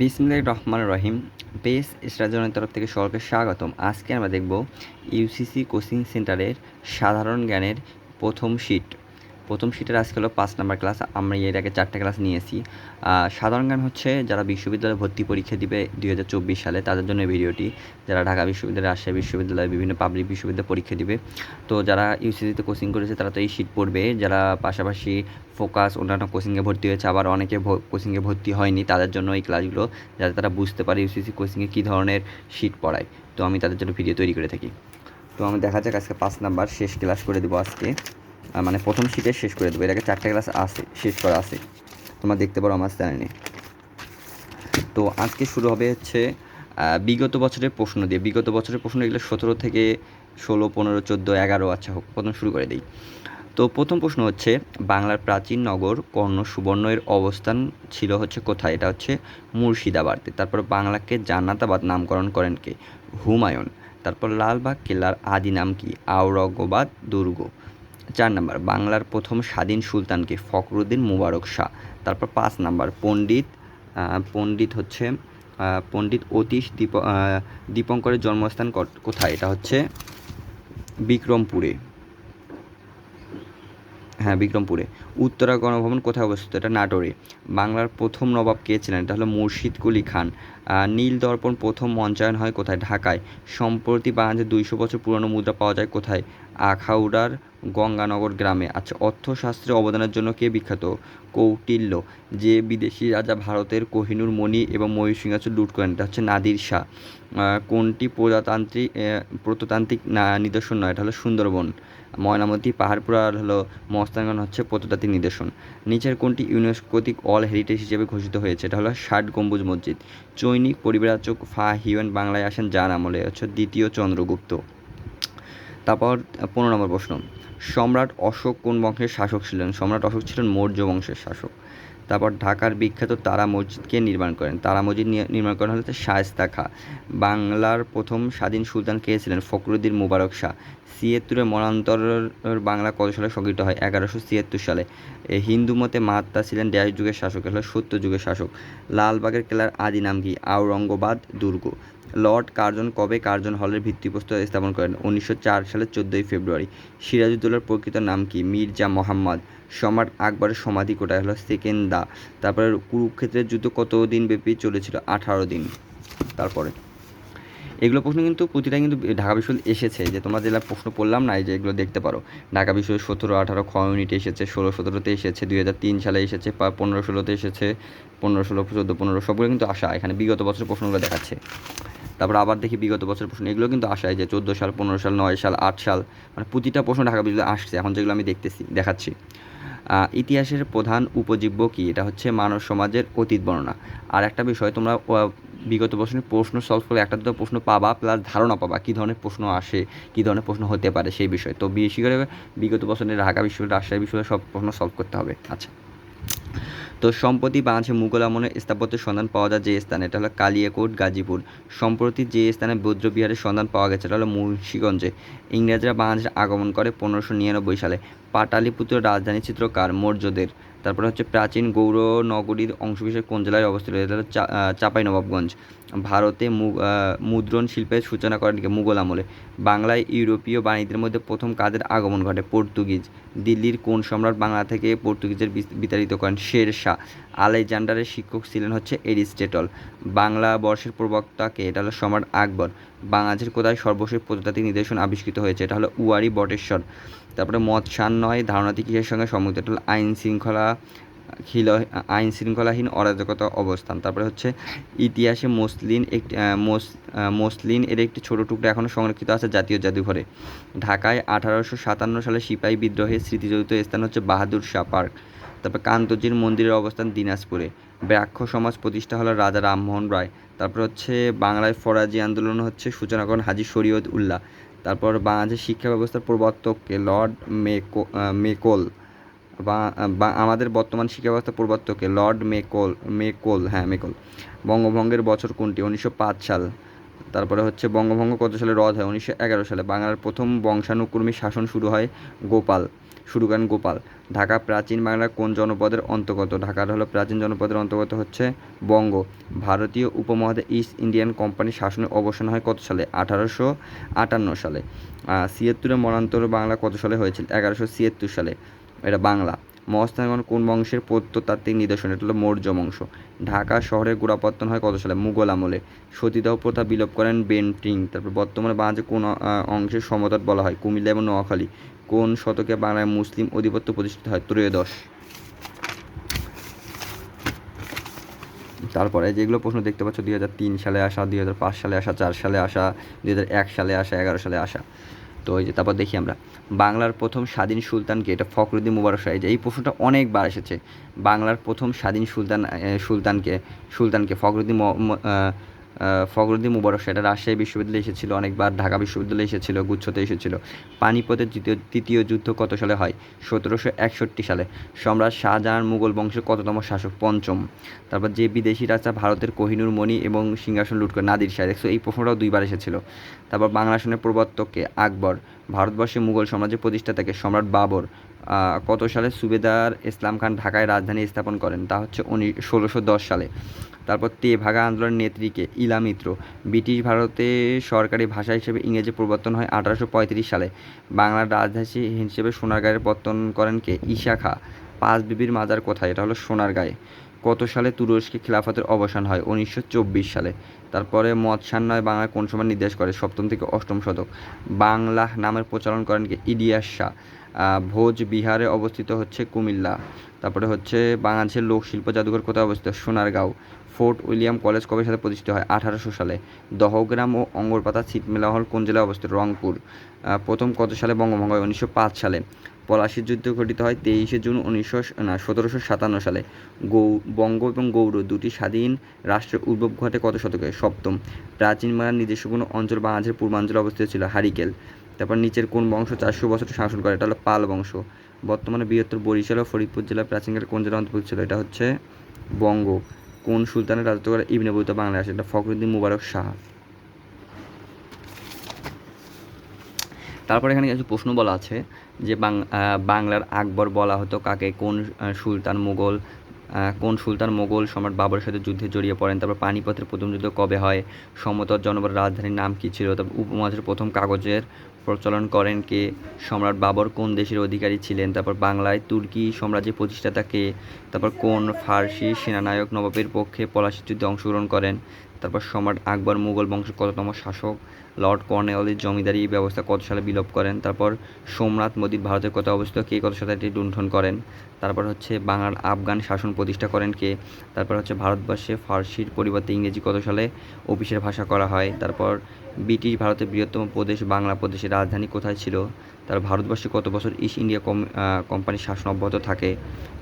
বিসমিল্লাহ রহমান রহিম। বেস ইসরাজনের তরফ থেকে সকলকে স্বাগতম। আজকে আমরা দেখব ইউসিসি কোচিং সেন্টারের সাধারণ জ্ঞানের প্রথম শিট। প্রথম শিটের আজকে হলো পাঁচ নাম্বার ক্লাস আমরা এর আগে চারটে ক্লাস নিয়েছি। সাধারণ জ্ঞান হচ্ছে যারা বিশ্ববিদ্যালয়ে ভর্তি পরীক্ষা দিবে দুই হাজার চব্বিশ সালে, তাদের জন্য ভিডিওটি। যারা ঢাকা বিশ্ববিদ্যালয়, রাজশাহী বিশ্ববিদ্যালয়, বিভিন্ন পাবলিক বিশ্ববিদ্যালয়ে পরীক্ষা দিবে। তো যারা ইউসিসিতে কোচিং করেছে, তারা তো এই শিট পড়বে। যারা পাশাপাশি ফোকাস অন্যান্য কোচিংয়ে ভর্তি হয়েছে, আবার অনেকে কোচিংয়ে ভর্তি হয়নি, তাদের জন্য এই ক্লাসগুলো যাতে তারা বুঝতে পারে ইউসিসি কোচিংয়ে কী ধরনের শিট পড়ায়। তো আমি তাদের জন্য ভিডিও তৈরি করে থাকি। তো আমি দেখা যাক আজকে পাঁচ নাম্বার শেষ ক্লাস করে দেবো আজকে। মানে প্রথম শিটে শেষ করে দেবো। এর আগে চারটে ক্লাস আছে, শেষ করা আছে। তোমরা দেখতে পারো আমার চ্যানেলে তো আজকে শুরু হবে হচ্ছে বিগত বছরের প্রশ্ন দিয়ে। বিগত বছরের প্রশ্ন এগুলো সতেরো থেকে ষোলো, পনেরো, চোদ্দ, এগারো আচ্ছা হোক, প্রথম শুরু করে দিই। তো প্রথম প্রশ্ন হচ্ছে, বাংলার প্রাচীন নগর কর্ণ সুবর্ণ এর অবস্থান ছিল হচ্ছে কোথায়? এটা হচ্ছে মুর্শিদাবাদে। তারপর বাংলাকে জান্নাতাবাদ নামকরণ করেন কে? হুমায়ুন। তারপর লালবাগ, কেল্লার আদি নাম কি? আওরঙ্গাবাদ, দুর্গ। চার নাম্বার, বাংলার প্রথম স্বাধীন সুলতানকে ফখরুদ্দিন মুবারক শাহ। তারপর পাঁচ নাম্বার, পণ্ডিত পণ্ডিত হচ্ছে পণ্ডিত অতীশ দীপ দীপঙ্করের জন্মস্থান কোথায়? এটা হচ্ছে বিক্রমপুরে। হ্যাঁ বিক্রমপুরে। উত্তরা গণভবন কোথায় অবস্থিত? এটা নাটোরে। বাংলার প্রথম নবাব কে ছিলেন? এটা হলো মুর্শিদ কুলি খান। নীল দর্পণ প্রথম মঞ্চায়ন হয় কোথায়? ঢাকায়। সম্প্রতি বাংলাদেশে দুইশো বছর পুরনো মুদ্রা পাওয়া যায় কোথায়? আখাউড়ার গঙ্গানগর গ্রামে। আচ্ছা অর্থশাস্ত্রে অবদানের জন্য কে বিখ্যাত? কৌটিল্য। যে বিদেশি রাজা ভারতের কোহিনূর, মণি এবং ময়ূর সিংহাসন লুট করেন। এটা হচ্ছে নাদির শাহ। কোনটি প্রজাতান্ত্রিক প্রত্নতান্ত্রিক নিদর্শন নয়? এটা হলো সুন্দরবন। ময়নামতি, পাহাড়পুর হলো মস্তানগঞ্জ হচ্ছে প্রত্নতাত্ত্বিক নিদর্শন। নিচের কোনটি ইউনেস্কো কর্তৃক অল হেরিটেজ হিসেবে ঘোষিত হয়েছে, এটা হলো ষাট গম্বুজ মসজিদ। চৈনিক পরিবেরাচক ফা হিউন বাংলায় আসেন যার আমলে হচ্ছে দ্বিতীয় চন্দ্রগুপ্ত। তারপর পনেরো নম্বর প্রশ্ন, সম্রাট অশোক কোন বংশের শাসক ছিলেন? সম্রাট অশোক ছিলেন মৌর্য বংশের শাসক। তারপর ঢাকার বিখ্যাত তারা মসজিদকে নির্মাণ করেন। তারা মসজিদ নির্মাণ করেন হচ্ছে শায়স্তা খা। বাংলার প্রথম স্বাধীন সুলতান কে ছিলেন? ফখরুদ্দিন মুবারক শাহ। ছিয়াত্তরের মনান্তর বাংলা কত সালে সংগৃহীত হয়? এগারোশো ছিয়াত্তর সালে। হিন্দু মতে মাহাত্মা ছিলেন ড্যাশ যুগের শাসক হলো সত্য যুগের শাসক। লালবাগের কেলার আদি নাম কি? আওরঙ্গবাদ দুর্গ। লর্ড কার্জন কবে কার্জন হলের ভিত্তিপ্রস্তর স্থাপন করেন? উনিশশো চার সালের চোদ্দোই ফেব্রুয়ারি। সিরাজউদ্দৌলার প্রকৃত নাম কি? মির্জা মোহাম্মদ। সম্রাট আকবরের সমাধি কোটায় হলো? সেকেন্দা। তারপরে কুরুক্ষেত্রের যুদ্ধ কত দিন ব্যাপী চলেছিল? আঠারো দিন। তারপরে। এগুলো প্রশ্ন কিন্তু প্রতিটা কিন্তু ঢাকা বিশ্ববিদ্যালয় এসেছে। যে তোমরা যেগুলো প্রশ্ন পড়লাম না, এই যে এগুলো দেখতে পারো। ঢাকা বিশ্ববিদ্যালয় সতেরো, আঠারো, খ ইউনিটে এসেছে, ষোলো, সতেরোতে এসেছে, দুই হাজার তিন সালে এসেছে পনেরো, ষোলোতে এসেছে, পনেরো, ষোলো, চোদ্দ, পনেরো, সবগুলো কিন্তু আসা। এখানে বিগত বছরের প্রশ্নগুলো দেখাচ্ছে। তারপর আবার দেখি বিগত বছরের প্রশ্ন, এগুলো কিন্তু আসায় যে চোদ্দ সাল, পনেরো সাল, নয় সাল, আট সাল মানে প্রতিটা প্রশ্ন ঢাকা বিশ্ববিদ্যালয়ে আসছে। এখন যেগুলো আমি দেখতেছি, দেখাচ্ছি। ইতিহাসের প্রধান উপজীব্য কি? এটা হচ্ছে মানব সমাজের অতীত বর্ণনা। আর একটা বিষয়, তোমরা বিগত বছরের প্রশ্ন সলভ করে একটা দুটো প্রশ্ন পাবা প্লাস ধারণা পাবা, কী ধরনের প্রশ্ন আসে, কী ধরনের প্রশ্ন হতে পারে সেই বিষয়ে। তো বেশি করে বিগত বছরের ঢাকা বিশ্ববিদ্যালয়, রাজশাহী বিশ্ববিদ্যালয় সব প্রশ্ন সলভ করতে হবে। আচ্ছা। তো সম্প্রতি বাংলাদেশে মুঘল আমলের স্থাপত্যের সন্ধান পাওয়া যায় যে স্থানে। এটা হলো কালিয়াকোট, গাজীপুর। সম্প্রতি যে স্থানে বৌদ্ধবিহারের সন্ধান পাওয়া গেছে, এটা হলো মুন্সীগঞ্জে। ইংরেজরা বাংলাদেশে আগমন করে পনেরোশো নিরানব্বই সালে। পাটালিপুত্র রাজধানী চিত্রকার মৌর্যদের। তারপরে হচ্ছে প্রাচীন গৌর নগরীর অংশবিশেষ কোন জেলায় অবস্থিত? এটা হলো চা- আহ, চাঁপাইনবাবগঞ্জ। ভারতে মুদ্রণ শিল্পের সূচনা করেন মুঘল আমলে। বাংলায় ইউরোপীয় বাণিজ্যের মধ্যে প্রথম কাদের আগমন ঘটে পর্তুগিজ। দিল্লির কোন সম্রাট বাংলা থেকে পর্তুগিজের বিতাড়িত করেন? শের শাহ। আলেকজান্ডারের শিক্ষক ছিলেন হচ্ছে এরিস্টেটল। বাংলা বর্ষের প্রবক্তাকে এটা হলো সম্রাট আকবর। বাংলাদেশের কোথায় সর্বশেষ প্রত্নতাত্ত্বিক নিদর্শন আবিষ্কৃত হয়েছে? এটা হলো উয়ারি বটেশ্বর। তারপরে মত সান্নয় ধারণাটি কিসের সঙ্গে হলো আইন শৃঙ্খলা খিল, আইন শৃঙ্খলাহীন অরাজকতা অবস্থান। তারপরে হচ্ছে ইতিহাসে মসলিন একটি মসলিন এর একটি ছোট টুকরা এখনও সংরক্ষিত আছে জাতীয় জাদুঘরে। ঢাকায় আঠারোশো সাতান্ন সালে সিপাহী বিদ্রোহের স্মৃতিজড়িত স্থান হচ্ছে বাহাদুর শাহ পার্ক। তারপর কান্তজির মন্দিরের অবস্থান দিনাজপুরে। ব্রাহ্ম সমাজ প্রতিষ্ঠা হলো রাজা রামমোহন রায়। তারপর হচ্ছে বাংলায় ফরাজি আন্দোলন হচ্ছে সূচনা করেন হাজি শরীয়ত উল্লাহ। তারপর বাংলাদেশের শিক্ষা ব্যবস্থার প্রবর্তককে লর্ড মেকো মেকল। বা আমাদের বর্তমান শিক্ষা ব্যবস্থা প্রবর্তককে লর্ড মেকোল মেকোল হ্যাঁ মেকোল। বঙ্গভঙ্গের বছর কোনটি? উনিশশো পাঁচ সাল। তারপরে হচ্ছে বঙ্গভঙ্গ কত সালে রদ হয়? উনিশশো এগারো সালে। বাংলার প্রথম বংশানুক্রমিক শাসন শুরু হয় গোপাল। শুরু করেন গোপাল। ঢাকা প্রাচীন বাংলার কোন জনপদের অন্তর্গত? ঢাকার হলো প্রাচীন জনপদের অন্তর্গত হচ্ছে বঙ্গ। ভারতীয় উপমহাদেশ ইস্ট ইন্ডিয়ান কোম্পানির শাসনের অবসান হয় কত সালে? আঠারোশো আটান্ন সালে। ছিয়াত্তরের মরান্তর বাংলা কত সালে হয়েছিল? এগারোশো ছিয়াত্তর সালে। এটা বাংলা। মহাস্থানগণ কোন বংশের প্রত্নতাত্ত্বিক নিদর্শন? এটা হলো মৌর্য বংশ। ঢাকা শহরের গোড়াপত্তন হয় কত সালে? মুঘল আমলে। সতীদাহ প্রথা বিলোপ করেন বেন্টিং। তারপর বর্তমানে বাংলাদেশে কোন অংশের সমতট বলা হয়? কুমিল্লা এবং নোয়াখালী। কোন শতকে বাংলায় মুসলিম আধিপত্য প্রতিষ্ঠিত হয়? ত্রয়োদশ। তারপরে যেগুলো প্রশ্ন দেখতে পাচ্ছ, দুই হাজার তিন সালে আসা, দুই হাজার পাঁচ সালে আসা, চার সালে আসা, দুই হাজার এক সালে আসা, এগারো সালে আসা। তো এই যে, তারপর দেখি আমরা। বাংলার প্রথম স্বাধীন সুলতানকে এটা ফখরুদ্দিন মুবারক যে এই প্রশ্নটা অনেকবার এসেছে। বাংলার প্রথম স্বাধীন সুলতান সুলতানকে সুলতানকে ফখরুদ্দিন ফখরুদ্দিন মুবারক সেটা রাজশাহী বিশ্ববিদ্যালয়ে এসেছিল, অনেকবার ঢাকা বিশ্ববিদ্যালয়ে এসেছিল, গুচ্ছতে এসেছিল। পানিপথের দ্বিতীয় তৃতীয় যুদ্ধ কত সালে হয়? সতেরোশো একষট্টি সালে। সম্রাট শাহজাহান মুঘল বংশের কততম শাসক? পঞ্চম। তারপর যে বিদেশি রাজা ভারতের কোহিনুর মণি এবং সিংহাসন লুট করে, নাদির শাহ। দেখছ, এই প্রশ্নটাও দুইবার এসেছিল। তারপর বাংলা আসনের প্রবর্তককে আকবর। ভারতবর্ষে মুঘল সাম্রাজ্যের প্রতিষ্ঠাতাকে সম্রাট বাবর। কত সালে সুবেদার ইসলাম খান ঢাকায় রাজধানী স্থাপন করেন? তা হচ্ছে উনি ষোলোশো দশ সালে। তারপর তেভাগা আন্দোলনের নেত্রীকে ইলামিত্র ব্রিটিশ ভারতে সরকারি ভাষা হিসেবে ইংরেজি প্রবর্তন হয় আঠারোশো পঁয়ত্রিশ সালে। বাংলার রাজধানী হিসেবে সোনারগাঁয়ের পত্তন করেন কে? ঈশা খা। পাঁচ বিবির মাজার কোথায়? এটা হলো সোনারগাঁয়ে। কত সালে তুরস্কে খিলাফতের অবসান হয়? উনিশশো চব্বিশ সালে। তারপরে মৎস্যান্নয় বাংলায় কোন সময় নির্দেশ করে? সপ্তম থেকে অষ্টম শতক। বাংলা নামের প্রচলন করেন কে? ইডিয়াস শাহ। ভোজ বিহারে অবস্থিত হচ্ছে কুমিল্লা। তারপরে হচ্ছে বাংলাদেশের লোকশিল্প জাদুঘর কোথায় অবস্থিত? সোনারগাঁও। ফোর্ট উইলিয়াম কলেজ কবে সাথে প্রতিষ্ঠিত হয়? আঠারোশো সালে। দহগ্রাম ও অঙ্গরপাতা ছিটমেলা হল কোন জেলায় অবস্থিত? রংপুর। প্রথম কত সালে বঙ্গভঙ্গ হয়? উনিশশো পাঁচ সালে। পলাশির যুদ্ধ ঘটিত হয় তেইশে জুন উনিশশো, না, সতেরোশো সাতান্ন সালে। গৌ, বঙ্গ এবং গৌড় দুটি স্বাধীন রাষ্ট্রের উদ্ভব ঘটে কত শতকে? সপ্তম। প্রাচীন বাংলার নিজস্ব কোনো অঞ্চল বাংলাদেশের পূর্বাঞ্চলে অবস্থিত ছিল হারিকেল। তারপর নিচের কোন বংশ চারশো বছর শাসন করে? এটা হলো পাল বংশ। বর্তমানে বৃহত্তর বরিশাল ও ফরিদপুর জেলার প্রাচীনকালে কোন জেলা অন্তর্ভুক্ত ছিল? এটা হচ্ছে বঙ্গ। কোন সুলতানের রাজত্ব করে ইবনে বৈতা বাংলায় আসে? এটা ফখরুদ্দিন মুবারক শাহ। তারপর এখানে কিছু প্রশ্ন বলা আছে যে বাংলার আকবর বলা হতো কাকে? কোন সুলতান মোগল কোন সুলতান মোগল সম্রাট বাবরের সাথে যুদ্ধে জড়িয়ে পড়েন? তারপর পানিপথের প্রথম যুদ্ধ কবে হয়? সমতট জনবর রাজধানীর নাম কী ছিল? তারপর উপমহাদেশের প্রথম কাগজের প্রচলন করেন কে? সম্রাট বাবর কোন দেশের অধিকারী ছিলেন? তারপর বাংলায় তুর্কি সাম্রাজ্যের প্রতিষ্ঠাতা কে? তারপর কোন ফার্সি সেনানায়ক নবাবের পক্ষে পলাশির যুদ্ধে অংশগ্রহণ করেন? তারপর সম্রাট আকবর মুঘল বংশের কততম শাসক? লর্ড কর্নেওয়ালিস জমিদারি ব্যবস্থা কত সালে বিলোপ করেন? তারপর সোমনাথ মদিত ভারতের কত অবস্থিত? কে কত সালে এটি লুণ্ঠন করেন? তারপর হচ্ছে বাংলার আফগান শাসন প্রতিষ্ঠা করেন কে? তারপর হচ্ছে ভারতবর্ষে ফার্সির পরিবর্তে ইংরেজি কত সালে অফিসের ভাষা করা হয়? তারপর ব্রিটিশ ভারতের বৃহত্তম প্রদেশ, বাংলা প্রদেশের রাজধানী কোথায় ছিল? তার ভারতবর্ষে কত বছর ইস্ট ইন্ডিয়া কোম্পানির শাসন অব্যাহত থাকে?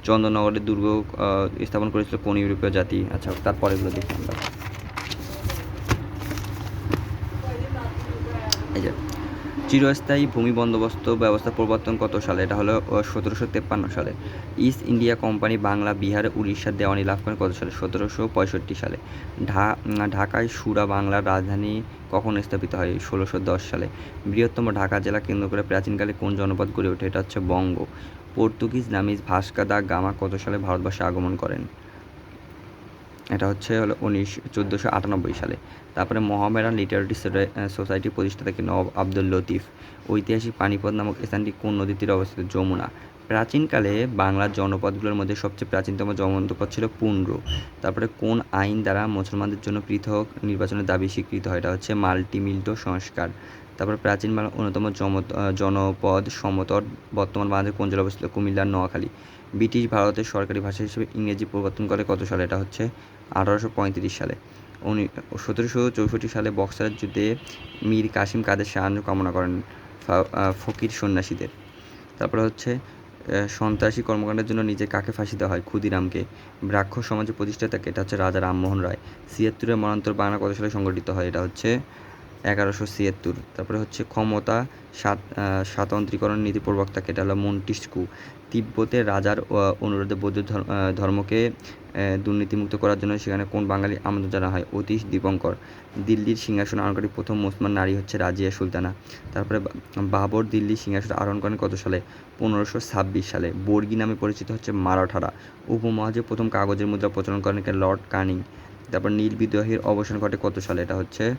চন্দননগরের দুর্গ স্থাপন করেছিল কোন ইউরোপীয় জাতি? আচ্ছা তারপরে এগুলো দেখি আমরা। এই যে চিরস্থায়ী ভূমি বন্দোবস্ত ব্যবস্থা প্রবর্তন কত সালে? এটা হলো সতেরোশো তেপ্পান্ন সালে। ইস্ট ইন্ডিয়া কোম্পানি বাংলা, বিহারে উড়িষ্যার দেওয়ানি লাভ করেন কত সালে? সতেরোশো পঁয়ষট্টি সালে। ঢা ঢাকায় সুরা বাংলার রাজধানী কখন স্থাপিত হয়? ষোলোশো দশ সালে। বৃহত্তম ঢাকা জেলা কেন্দ্র করে প্রাচীনকালে কোন জনপদ গড়ে ওঠে? এটা হচ্ছে বঙ্গ। পর্তুগিজ নামিজ ভাস্কা দা গামা কত সালে ভারতবর্ষে আগমন করেন? এটা হচ্ছে হলো উনিশ চোদ্দোশো আটানব্বই সালে। তারপরে মোহামেডান লিটারেরি সোসাইটি প্রতিষ্ঠা থেকে নবাব আব্দুল লতিফ। ঐতিহাসিক পানিপথ নামক স্থানটি কোন নদীর তীরে অবস্থিত? যমুনা। প্রাচীনকালে বাংলার জনপদগুলোর মধ্যে সবচেয়ে প্রাচীনতম জনপদ ছিল পুন্ড্র। তারপরে কোন আইন দ্বারা মুসলমানদের জন্য পৃথক নির্বাচনের দাবি স্বীকৃত হয়? এটা হচ্ছে মাল্টিমিল্টো সংস্কার। তারপর প্রাচীন বাংলার অন্যতম জনপদ সমতট বর্তমান বাংলাদেশের কোন জেলা অবস্থিত? কুমিল্লার নোয়াখালী। ব্রিটিশ ভারতের সরকারি ভাষা হিসেবে ইংরেজি প্রবর্তন করে কত সালে? এটা হচ্ছে আঠারোশো পঁয়ত্রিশ সালে। উনি সতেরোশো চৌষট্টি সালে বক্সারের যুদ্ধে মীর কাসিম কাদের সাহায্য কামনা করেন ফকির সন্ন্যাসীদের। তারপরে হচ্ছে সন্ত্রাসী কর্মকাণ্ডের জন্য নিজে কাকে ফাঁসি দেওয়া হয়? ক্ষুদিরামকে। ব্রাক্ষ সমাজের প্রতিষ্ঠাতাকে। এটা হচ্ছে রাজা রামমোহন রায়। ছিয়াত্তরের মরান্তর বাংলা কত সালে সংগঠিত হয়? এটা হচ্ছে এগারোশো ছিয়াত্তর। তারপরে হচ্ছে ক্ষমতা সাত স্বাতন্ত্রীকরণ নীতি প্রবক্তাকে এটা হলো মন্টিস্কু তিব্বতের রাজার অনুরোধে বৌদ্ধ ধর্ম- ধর্মকে দুর্নীতিমুক্ত করার জন্য সেখানে কোন বাঙালি আমন্ত্রণ জানা হয়? অতীশ দীপঙ্কর। দিল্লির সিংহাসন আরোহণকারী প্রথম মুসলমান নারী হচ্ছে রাজিয়া সুলতানা। তারপরে বাবর দিল্লির সিংহাসন আরোহণ করেন কত সালে? পনেরোশো ছাব্বিশ সালে। বর্গি নামে পরিচিত হচ্ছে মারাঠারা। উপমহাদেশে প্রথম কাগজের মুদ্রা প্রচলন করেন লর্ড কানিং তারপর নীল বিদ্রোহের অবসান ঘটে কত সালে? এটা হচ্ছে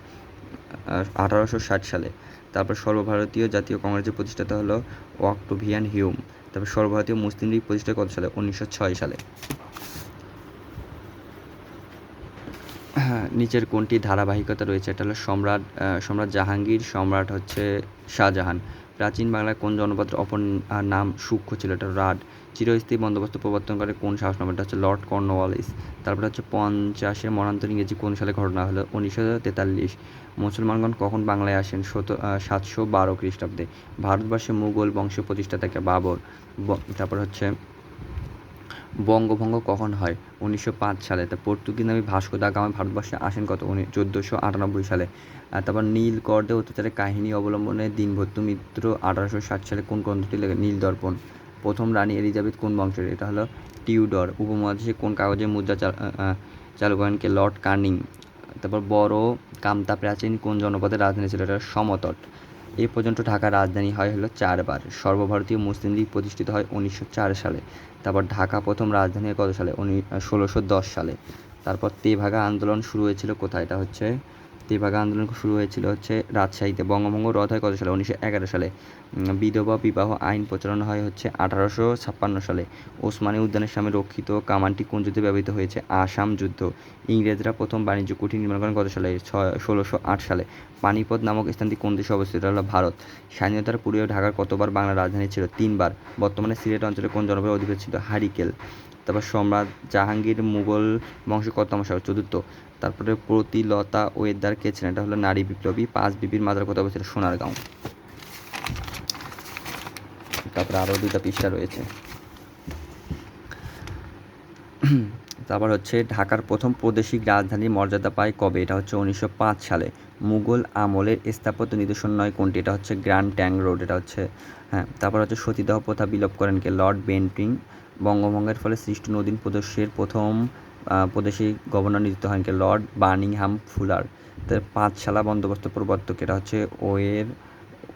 আঠারোশো ষাট সালে। তারপর সর্বভারতীয় জাতীয় কংগ্রেসের প্রতিষ্ঠাতা হলো অক্টোভিয়ান হিউম। তারপর সর্বভারতীয় মুসলিম লীগ প্রতিষ্ঠা কত সালে? উনিশশো ছয় সালে। হ্যাঁ নিচের কোনটি ধারাবাহিকতা রয়েছে? এটা হলো সম্রাট সম্রাট জাহাঙ্গীর, সম্রাট হচ্ছে শাহজাহান। প্রাচীন বাংলায় কোন জনপদের অপর নাম সূক্ষ্ম ছিল? এটা রাড। চিরস্থায়ী বন্দোবস্ত প্রবর্তন করে কোন শাসন? এটা হচ্ছে লর্ড কর্নওয়ালিস। তারপরে হচ্ছে পঞ্চাশের মরান্তর ইংরেজি কোন সালে ঘটনা হলো? উনিশশো তেতাল্লিশ। মুসলমানগণ কখন বাংলায় আসেন? শত সাতশো বারো খ্রিস্টাব্দে। ভারতবর্ষে মুঘল বংশ প্রতিষ্ঠাতাকে বাবর। তারপর হচ্ছে বঙ্গভঙ্গ কখন হয়? উনিশশো পাঁচ সালে। তা পর্তুগিজ নামী ভাস্কো দা গামা ভারতবর্ষে আসেন কত? চোদ্দোশো আটানব্বই সালে। তারপর নীলকর্দে অত্যাচারের কাহিনী অবলম্বনে দিনভত্তু মিত্র আঠারোশো ষাট সালে কোন গ্রন্থটি লেখে নীল দর্পণ। প্রথম রানী এলিজাবেথ কোন বংশের? এটা হলো টিউডর। উপমহাদেশে কোন কাগজে মুদ্রা চালু করেন কে? লর্ড কার্নিং। তারপর বড় কামতা প্রাচীন কোন জনপদের রাজধানী ছিল? এটা সমতট। এই পর্যন্ত ঢাকার রাজধানী হয় হলো চারবার। সর্বভারতীয় মুসলিম লীগ প্রতিষ্ঠিত হয় উনিশশো চার সালে। তারপর ঢাকা প্রথম রাজধানী কত সালে? উনি, ষোলোশো দশ সালে। তারপর তেভাগা আন্দোলন শুরু হয়েছিল কোথায়? এটা হচ্ছে তেভাগা আন্দোলন শুরু হয়েছিল হচ্ছে রাজশাহীতে। বঙ্গভঙ্গ রদ হয় কত সালে? উনিশশো এগারো সালে। বিধবা বিবাহ আইন প্রচলন হয় হচ্ছে আঠারোশো ছাপ্পান্ন সালে। ওসমানী উদ্যানের সামনে রক্ষিত কামানটি কোন যুদ্ধে ব্যবহৃত হয়েছে? আসাম যুদ্ধ। ইংরেজরা প্রথম বাণিজ্য কুঠি নির্মাণ করেন কত সালে? ছয়, ষোলোশো আট সালে। পানিপথ নামক স্থানটি কোন দেশে অবস্থিত? হলো ভারত। স্বাধীনতার পূর্বে ঢাকার কতবার বাংলা রাজধানী ছিল? তিনবার। বর্তমানে সিলেট অঞ্চলে কোন জনপদের অধিপতি ছিল? হারিকেল। তারপর সম্রাট জাহাঙ্গীর মুঘল বংশ কত চতুর্থ। তারপরে প্রতিলতা ওয়েদার কে ছিলেন? এটা হলো নারী বিপ্লবী পাঁচ বিবির মাদার কথা অবস্থিত সোনারগাঁও। তারপরে আরও দুইটা পৃষ্ঠা রয়েছে। তারপর হচ্ছে ঢাকার প্রথম প্রাদেশিক রাজধানীর মর্যাদা পায় কবে? এটা হচ্ছে উনিশশো পাঁচ সালে। মুঘল আমলের স্থাপত্য নিদর্শন নয় কোনটি? এটা হচ্ছে গ্র্যান্ড ট্যাং রোড, এটা হচ্ছে হ্যাঁ তারপর হচ্ছে সতীদাহ প্রথা বিলোপ করেন কে? Lord Bentinck. বঙ্গভঙ্গের ফলে সৃষ্ট নদীন প্রদেশের প্রথম প্রদেশিক গভর্নর নিযুক্ত হন লর্ড বার্নিংহাম ফুলার। তার পাঁচশালা বন্দোবস্ত প্রবর্তক। এটা হচ্ছে ওয়ের,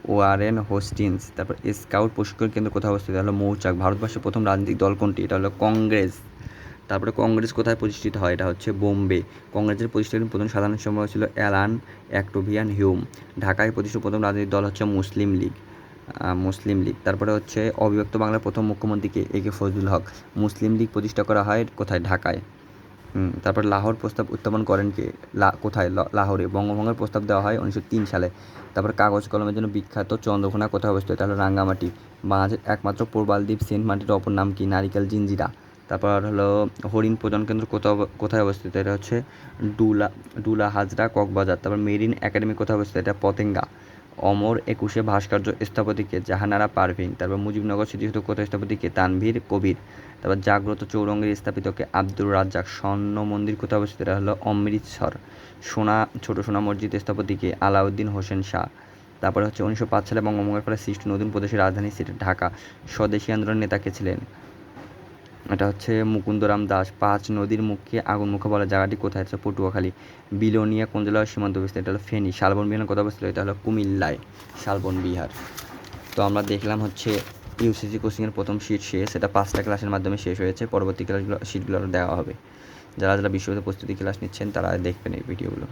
ওয়ারেন হোস্টিন্স। তারপর স্কাউট প্রশিক্ষণ কেন্দ্র কোথায় অবস্থিত? হলো মৌচাক। ভারতবর্ষের প্রথম রাজনৈতিক দল কোনটি? এটা হলো কংগ্রেস। তারপরে কংগ্রেস কোথায় প্রতিষ্ঠিত হয়? এটা হচ্ছে বোম্বে। কংগ্রেসের প্রতিষ্ঠিত প্রথম সাধারণ সম্পাদক ছিল অ্যালান অ্যাক্টোভিয়ান হিউম। ঢাকায় প্রতিষ্ঠিত প্রথম রাজনৈতিক দল হচ্ছে মুসলিম লীগ। মুসলিম লীগ। তারপরে হচ্ছে অবিভক্ত বাংলার প্রথম মুখ্যমন্ত্রীকে এ কে ফজলুল হক। মুসলিম লীগ প্রতিষ্ঠা করা হয় কোথায়? ঢাকায়। তারপর লাহোর প্রস্তাব উত্থাপন করেন কে? লা কোথায়? লাহোরে। বঙ্গভঙ্গের প্রস্তাব দেওয়া হয় উনিশশো তিন সালে। তারপর কাগজ কলমের জন্য বিখ্যাত চন্দ্রকোনা কোথায় অবস্থিত? এটা হলো রাঙ্গামাটি। বাংলাদেশের একমাত্র প্রবালদ্বীপ সেন্ট মার্টির অপর নাম কি? নারিকেল জিঞ্জিরা। তারপর হলো হরিণ প্রজন কেন্দ্র কোথাও কোথায় অবস্থিত? এটা হচ্ছে ডুলা ডুলা হাজরা, কক্সবাজার। তারপর মেরিন একাডেমি কোথায় অবস্থিত? এটা পতেঙ্গা। অমর একুশে ভাস্কর্য স্থপতিকে জাহানারা পারভিন, তারপর মুজিবনগর স্মৃতিসৌধ স্থপতিকে তানভীর কবির, তারপর জাগ্রত চৌরঙ্গের স্থাপিতকে আব্দুর রাজ্জাক, স্বর্ণ মন্দির কোথায় অবস্থিত? এটা হলো অমৃতসর। সোনা, ছোট সোনা মসজিদ স্থপতিকে আলাউদ্দিন হোসেন শাহ। তারপরে হচ্ছে উনিশশো পাঁচ সালে বঙ্গভঙ্গের ফলে সৃষ্ট নতুন প্রদেশের রাজধানী সিটি ঢাকা। স্বদেশী আন্দোলনের নেতাকে ছিলেন? এটা হচ্ছে মুকুন্দরাম দাস, পাঁচ নদীর মুখে আগুন মুখে বলা জায়গাটি কোথায়? আছে পটুয়াখালী। বিলোনিয়া কোন জেলার সীমান্ত বিস্তার এটা হলো ফেনী। শালবন বিহার কোথায় অবস্থিত এটা হলো কুমিল্লায়, শালবন বিহার। তো আমরা দেখলাম হচ্ছে ইউসিসি কোচিংয়ের প্রথম শীট শেষ। সেটা পাঁচটা ক্লাসের মাধ্যমে শেষ হয়েছে। পরবর্তী ক্লাসগুলো শীটগুলো দেওয়া হবে। যারা যারা বিশ্ববিদ্যালয় প্রস্তুতি ক্লাস নিচ্ছেন, তারা দেখবেন এই ভিডিওগুলো